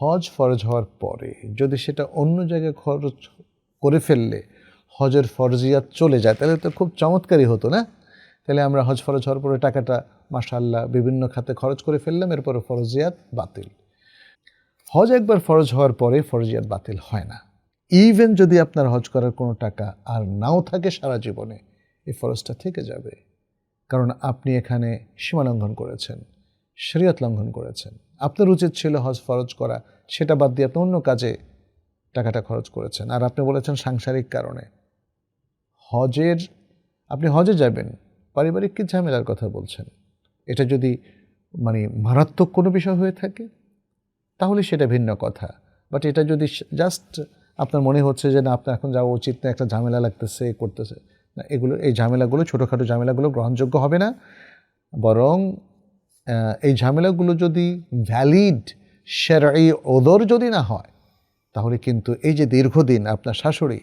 হজ ফরজ হওয়ার পরে যদি সেটা অন্য জায়গায় খরচ করে ফেললে হজের ফরজিয়াত চলে যায়, তাহলে তো খুব চমৎকারই হতো না? তাহলে আমরা হজ ফরজ হওয়ার পরে টাকাটা মাশাল্লাহ বিভিন্ন খাতে খরচ করে ফেললাম, এরপরে ফরজিয়াত বাতিল। হজ একবার ফরজ হওয়ার পরে ফরজিয়াত বাতিল হয় না। ইভেন যদি আপনার হজ করার কোনো টাকা আর নাও থাকে সারা জীবনে, এই ফরজটা থেকে যাবে। কারণ আপনি এখানে সীমা লঙ্ঘন করেছেন, শরীয়ত লঙ্ঘন করেছেন। আপনার উচিত ছিল হজ ফরজ করা সেটা বাদ দিয়ে আপনি অন্য কাজে টাকাটা খরচ করেছেন। আর আপনি বলেছেন সাংসারিক কারণে। হজের, আপনি হজে যাবেন, পারিবারিক কি ঝামেলার কথা বলছেন? এটা যদি মানে মারাত্মক কোনো বিষয় হয়ে থাকে, তাহলে সেটা ভিন্ন কথা। বাট এটা যদি জাস্ট আপনার মনে হচ্ছে যে না, আপনার এখন যাওয়া উচিত না, একটা ঝামেলা লাগতেছে করতেছে, না, এগুলো, এই ঝামেলাগুলো, ছোটোখাটো ঝামেলাগুলো গ্রহণযোগ্য হবে না। বরং এই ঝামেলাগুলো যদি ভ্যালিড সেরাই ওদর যদি না হয়, তাহলে কিন্তু এই যে দীর্ঘদিন আপনার শাশুড়ি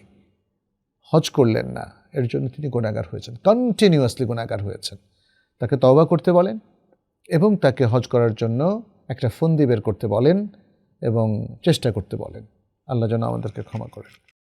হজ করলেন না, এর জন্য তিনি গুণাগার হয়েছেন কন্টিনিউয়াসলি গুণাগার হয়েছেন। তাকে তবা করতে বলেন এবং তাকে হজ করার জন্য একটা ফন্দি বের করতে বলেন এবং চেষ্টা করতে বলেন। আল্লাহ যেন আমাদেরকে ক্ষমা করেন।